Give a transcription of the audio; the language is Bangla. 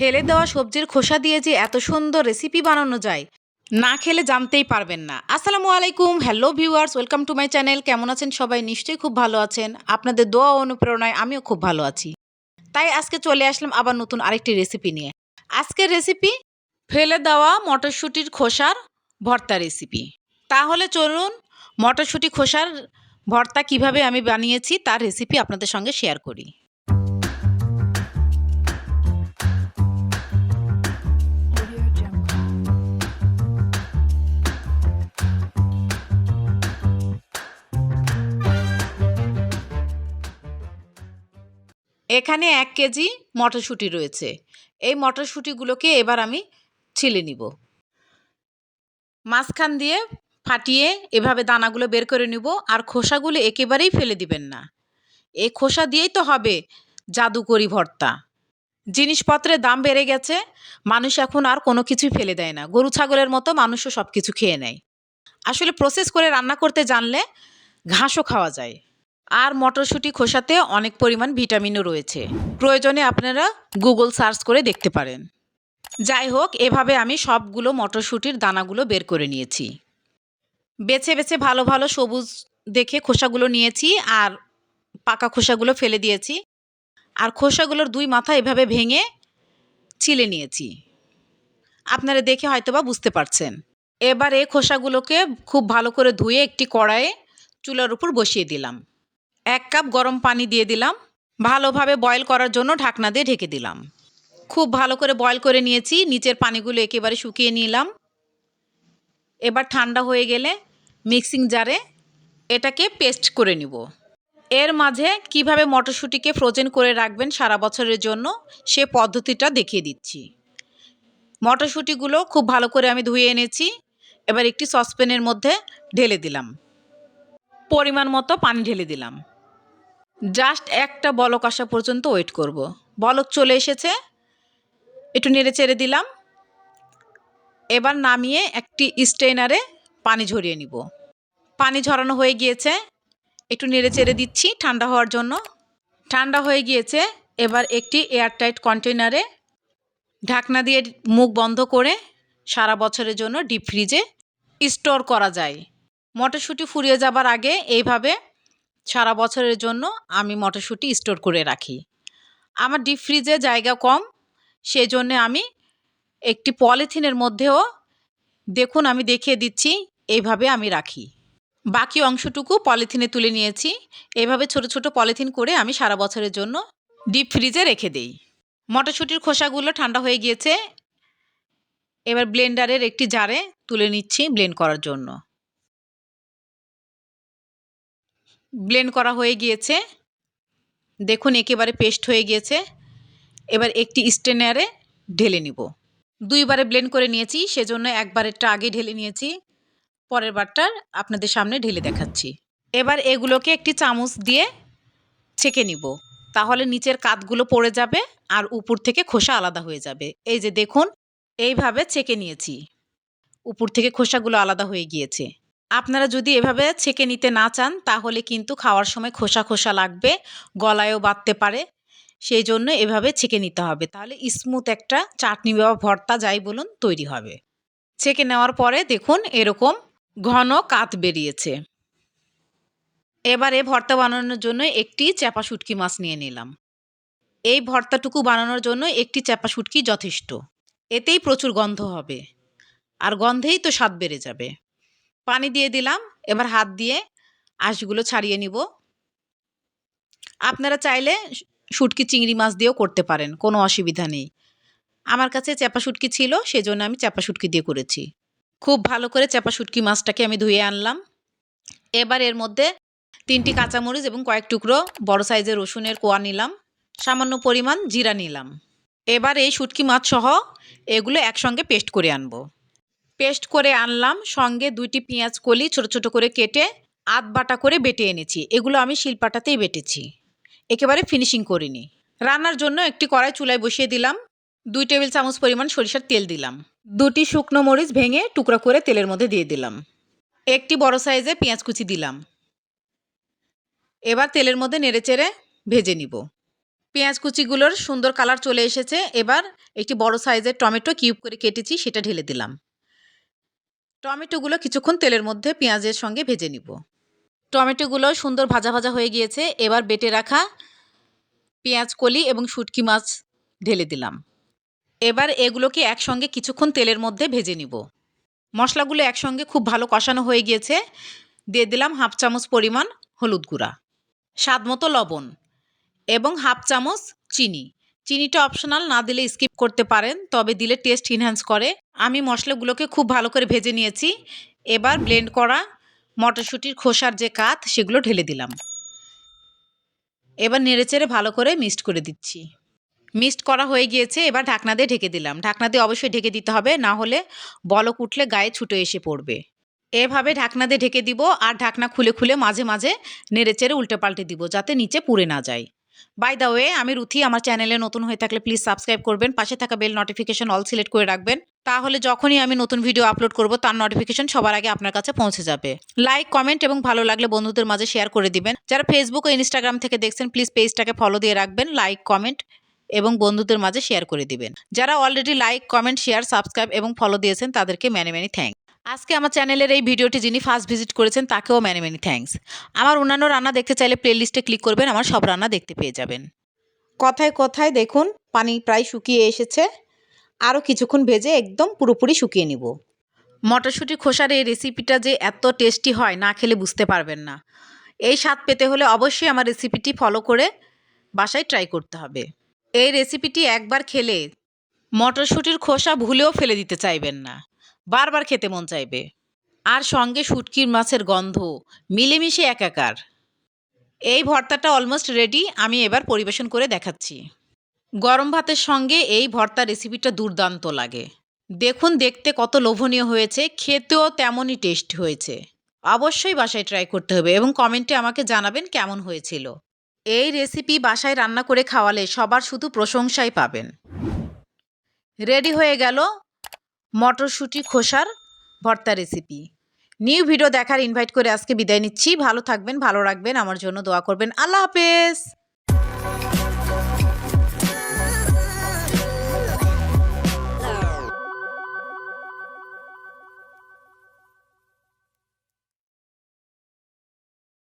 ফেলে দেওয়া সবজির খোসা দিয়ে যে এত সুন্দর রেসিপি বানানো যায়, না খেলে জানতেই পারবেন না। আসসালামু আলাইকুম hello viewers welcome to my channel কেমন আছেন সবাই? নিশ্চয়ই খুব ভালো আছেন। আপনাদের দোয়া অনুপ্রেরণায় আমিও খুব ভালো আছি। তাই আজকে চলে আসলাম আবার নতুন আরেকটি রেসিপি নিয়ে। আজকের রেসিপি ফেলে দেওয়া মটরশুঁটির খোসার ভর্তা রেসিপি তাহলে চলুন মটরশুঁটি খোসার ভর্তা কীভাবে আমি বানিয়েছি, তার রেসিপি আপনাদের সঙ্গে শেয়ার করি। এখানে এক কেজি মটরশুঁটি রয়েছে। এই মটরশুঁটিগুলোকে এবার আমি ছিলে নিব। মাঝখান দিয়ে ফাটিয়ে এভাবে দানাগুলো বের করে নিব আর খোসাগুলো একেবারেই ফেলে দিবেন না। এই খোসা দিয়েই তো হবে জাদুকরি ভর্তা। জিনিসপত্রের দাম বেড়ে গেছে, মানুষ এখন আর কোনো কিছুই ফেলে দেয় না। গরু, ছাগলের মতো মানুষও সব কিছু খেয়ে নেয়। আসলে প্রসেস করে রান্না করতে জানলে ঘাসও খাওয়া যায়। আর মটরশুঁটি খোসাতে অনেক পরিমাণ ভিটামিনও রয়েছে। প্রয়োজনে আপনারা গুগল সার্চ করে দেখতে পারেন। যাই হোক, এভাবে আমি সবগুলো মটরশুঁটির দানাগুলো বের করে নিয়েছি। বেছে বেছে ভালো ভালো সবুজ দেখে খোসাগুলো নিয়েছি আর পাকা খোসাগুলো ফেলে দিয়েছি। আর খোসাগুলোর দুই মাথা এভাবে ভেঙে ছিলে নিয়েছি। আপনারা দেখে হয়তোবা বুঝতে পারছেন। এবার এই খোসাগুলোকে খুব ভালো করে ধুয়ে একটি কড়াইয়ে চুলার উপর বসিয়ে দিলাম। এক কাপ গরম পানি দিয়ে দিলাম। ভালোভাবে বয়েল করার জন্য ঢাকনা দিয়ে ঢেকে দিলাম। খুব ভালো করে বয়েল করে নিয়েছি। নিচের পানিগুলো একেবারে শুকিয়ে নিলাম। এবার ঠান্ডা হয়ে গেলে মিক্সিং জারে এটাকে পেস্ট করে নিব। এর মাঝে কীভাবে মটরশুঁটিকে ফ্রোজেন করে রাখবেন সারা বছরের জন্য, সে পদ্ধতিটা দেখিয়ে দিচ্ছি। মটরশুঁটিগুলো খুব ভালো করে আমি ধুয়ে এনেছি। এবার একটি সসপ্যানের মধ্যে ঢেলে দিলাম। পরিমাণ মতো পানি ঢেলে দিলাম। জাস্ট একটা বলক আসা পর্যন্ত ওয়েট করব। বলক চলে এসেছে। একটু নেড়ে চেড়ে দিলাম। এবার নামিয়ে একটি স্ট্রেনারে পানি ঝরিয়ে নিব। পানি ঝরানো হয়ে গিয়েছে। একটু নেড়ে চেড়ে দিচ্ছি ঠান্ডা হওয়ার জন্য। ঠান্ডা হয়ে গিয়েছে। এবার একটি এয়ারটাইট কন্টেনারে ঢাকনা দিয়ে মুখ বন্ধ করে সারা বছরের জন্য ডিপ ফ্রিজে স্টোর করা যায়। মটরশুঁটি ফুরিয়ে যাবার আগে এইভাবে সারা বছরের জন্য আমি মটরশুঁটি স্টোর করে রাখি। আমার ডিপ ফ্রিজে জায়গা কম সেই জন্যে আমি একটি পলিথিনের মধ্যেও দেখুন আমি দেখিয়ে দিচ্ছি এইভাবে আমি রাখি। বাকি অংশটুকু পলিথিনে তুলে নিয়েছি, এভাবে ছোট ছোট পলিথিন করে আমি সারা বছরের জন্য ডিপ ফ্রিজে রেখে দেই। মটরশুঁটির খোসাগুলো ঠান্ডা হয়ে গিয়েছে, এবার ব্লেন্ডারের একটি জারে তুলে নিচ্ছি ব্লেন্ড করার জন্য। ব্লেন্ড করা হয়ে গিয়েছে। দেখুন, একেবারে পেস্ট হয়ে গিয়েছে। এবার একটি স্টেনারে ঢেলে নিব। দুইবারে ব্লেন্ড করে নিয়েছি, সেজন্য একবারেরটা আগে ঢেলে নিয়েছি। পরের বারটা আপনাদের সামনে ঢেলে দেখাচ্ছি। এবার এগুলোকে একটি চামচ দিয়ে ছেঁকে নিব। তাহলে নিচের কাতগুলো পড়ে যাবে আর উপর থেকে খোসা আলাদা হয়ে যাবে। এই যে দেখুন, এইভাবে ছেঁকে নিয়েছি। উপর থেকে খোসাগুলো আলাদা হয়ে গিয়েছে। আপনারা যদি এভাবে ছেঁকে নিতে না চান, তাহলে কিন্তু খাওয়ার সময় খোসা খোসা লাগবে, গলায়ও বাঁধতে পারে। সেই জন্য এভাবে ছেঁকে নিতে হবে। তাহলে স্মুথ একটা চাটনি বা ভর্তা যাই বলুন তৈরি হবে। ছেঁকে নেওয়ার পরে দেখুন এরকম ঘন কাত বেরিয়েছে। এবারে ভর্তা বানানোর জন্য একটি চ্যাপা শুটকি মাছ নিয়ে নিলাম। এই ভর্তাটুকু বানানোর জন্য একটি চ্যাপা শুটকি যথেষ্ট। এতেই প্রচুর গন্ধ হবে। আর গন্ধেই তো স্বাদ বেড়ে যাবে। পানি দিয়ে দিলাম, এবার হাত দিয়ে আঁশগুলো ছাড়িয়ে নিব। আপনারা চাইলে শুটকি চিংড়ি মাছ দিয়েও করতে পারেন, কোনো অসুবিধা নেই। আমার কাছে চ্যাপা শুটকি ছিল, সেজন্য আমি চ্যাপা শুটকি দিয়ে করেছি। খুব ভালো করে চ্যাপা শুটকি মাছটাকে আমি ধুয়ে আনলাম। এবার এর মধ্যে তিনটি কাঁচামরিচ এবং কয়েক টুকরো বড় সাইজের রসুনের কোয়া নিলাম। সামান্য পরিমাণ জিরা নিলাম। এবার এই শুটকি মাছ সহ এগুলো একসঙ্গে পেস্ট করে আনব। পেস্ট করে আনলাম, সঙ্গে দুইটি পেঁয়াজ কলি ছোট ছোট করে কেটে আধ বাটা করে বেটে এনেছি। এগুলো আমি শিলপাটাতেই বেটেছি। একেবারে ফিনিশিং করিনি। রান্নার জন্য একটি কড়াই চুলায় বসিয়ে দিলাম। দুই টেবিল চামচ পরিমাণ সরিষার তেল দিলাম। দুটি শুকনো মরিচ ভেঙে টুকরা করে তেলের মধ্যে দিয়ে দিলাম। একটি বড় সাইজে পেঁয়াজ কুচি দিলাম। এবার তেলের মধ্যে নেড়েচেড়ে ভেজে নিব। পেঁয়াজ কুচিগুলোর সুন্দর কালার চলে এসেছে। এবার একটি বড় সাইজের টমেটো কিউব করে কেটেছি, সেটা ঢেলে দিলাম। টমেটোগুলো কিছুক্ষণ তেলের মধ্যে পেঁয়াজের সঙ্গে ভেজে নিব। টমেটোগুলো সুন্দর ভাজা ভাজা হয়ে গিয়েছে। এবার বেটে রাখা পেঁয়াজ কলি এবং শুটকি মাছ ঢেলে দিলাম। এবার এগুলোকে একসঙ্গে কিছুক্ষণ তেলের মধ্যে ভেজে নিব। মশলাগুলো একসঙ্গে খুব ভালো কষানো হয়ে গিয়েছে। দিয়ে দিলাম হাফ চামচ পরিমাণ হলুদ গুঁড়া, স্বাদ মতো লবণ এবং হাফ চামচ চিনি। চিনিটা অপশনাল না দিলে স্কিপ করতে পারেন, তবে দিলে টেস্ট ইনহ্যান্স করে। আমি মশলাগুলোকে খুব ভালো করে ভেজে নিয়েছি। এবার ব্লেন্ড করা মটরশুঁটির খোসার যে কাত, সেগুলো ঢেলে দিলাম। এবার নেড়েচেড়ে ভালো করে মিক্সড করে দিচ্ছি। মিক্সড করা হয়ে গিয়েছে, এবার ঢাকনা দিয়ে ঢেকে দিলাম। ঢাকনা দিয়ে অবশ্যই ঢেকে দিতে হবে, না হলে বলক উঠলে গায়ে ছুটে এসে পড়বে। এভাবে ঢাকনা দিয়ে ঢেকে দিব, আর ঢাকনা খুলে খুলে মাঝে মাঝে নেড়েচেড়ে উল্টে পাল্টে দিব, যাতে নিচে পুড়ে না যায়। বাই দ্য ওয়ে আমি রুথি, আমার চ্যানেলে নতুন হয়ে থাকলে প্লিজ সাবস্ক্রাইব করবেন, পাশে থাকা বেল নোটিফিকেশন অল সিলেক্ট করে রাখবেন। তাহলে যখনই আমি নতুন ভিডিও আপলোড করব, তার নোটিফিকেশন সবার আগে আপনার কাছে পৌঁছে যাবে। লাইক কমেন্ট এবং ভালো লাগলে বন্ধুদের মাঝে শেয়ার করে দিবেন। যারা ফেসবুক ও ইনস্টাগ্রাম থেকে দেখছেন প্লিজ পেজটাকে ফলো দিয়ে রাখবেন লাইক কমেন্ট এবং বন্ধুদের মাঝে শেয়ার করে দিবেন। যারা already like comment share subscribe এবং ফলো দিয়েছেন, তাদেরকে ম্যানি ম্যানি থ্যাঙ্ক আজকে আমার চ্যানেলের এই ভিডিওটি যিনি ফার্স্ট ভিজিট করেছেন, তাকেও ম্যানি ম্যানি থ্যাঙ্কস আমার অন্যান্য রান্না দেখতে চাইলে প্লেলিস্টে ক্লিক করবেন, আমার সব রান্না দেখতে পেয়ে যাবেন। কথায় কথায় দেখুন, পানি প্রায় শুকিয়ে এসেছে। আরও কিছুক্ষণ ভেজে একদম পুরোপুরি শুকিয়ে নিব। মটরশুঁটি খোসার এই রেসিপিটা যে এত টেস্টি হয়, না খেলে বুঝতে পারবেন না। এই স্বাদ পেতে হলে অবশ্যই আমার রেসিপিটি ফলো করে বাসায় ট্রাই করতে হবে। এই রেসিপিটি একবার খেলে মটরশুঁটির খোসা ভুলেও ফেলে দিতে চাইবেন না। বারবার খেতে মন চাইবে। আর সঙ্গে শুটকির মাছের গন্ধ, মিলেমিশে একাকার। এই ভর্তাটা অলমোস্ট রেডি আমি এবার পরিবেশন করে দেখাচ্ছি। গরম ভাতের সঙ্গে এই ভর্তা রেসিপিটা দুর্দান্ত লাগে। দেখুন দেখতে কত লোভনীয় হয়েছে, খেতেও তেমনই টেস্ট হয়েছে। অবশ্যই বাসায় ট্রাই করতে হবে এবং কমেন্টে আমাকে জানাবেন কেমন হয়েছিল। এই রেসিপি বাসায় রান্না করে খাওয়ালে সবার শুধু প্রশংসাই পাবেন। রেডি হয়ে গেল মটরশুঁটি, খোসার ভর্তা রেসিপি নিউ ভিডিও দেখার ইনভাইট করে আজকে বিদায় নিচ্ছি। ভালো থাকবেন, ভালো রাখবেন, আমার জন্য দোয়া করবেন। আল্লাহ হাফেজ!